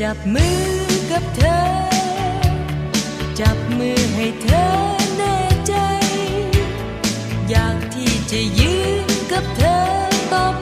จับมือกับเธอ จับมือให้เธอแน่ใจ อยากที่จะยืนกับเธอต่อไป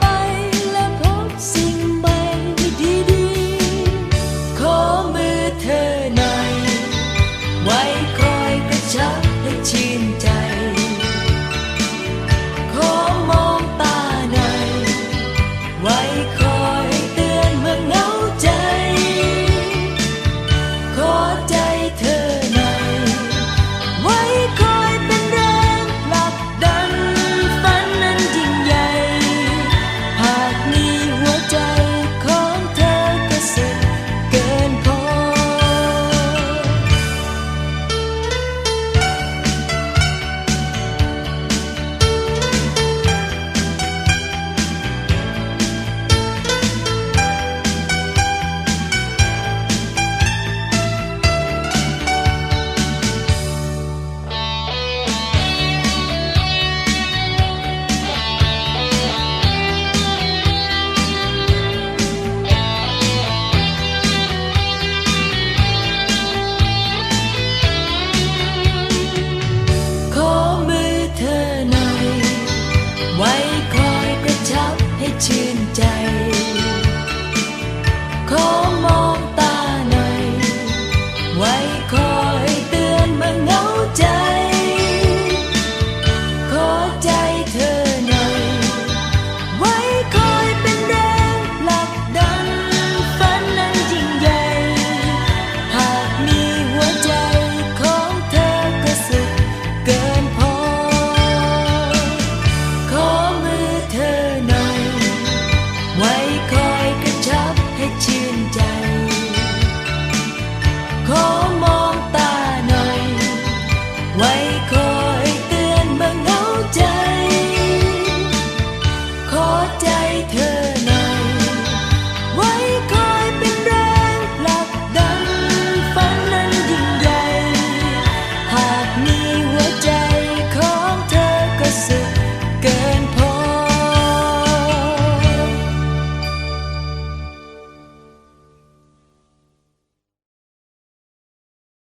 update her.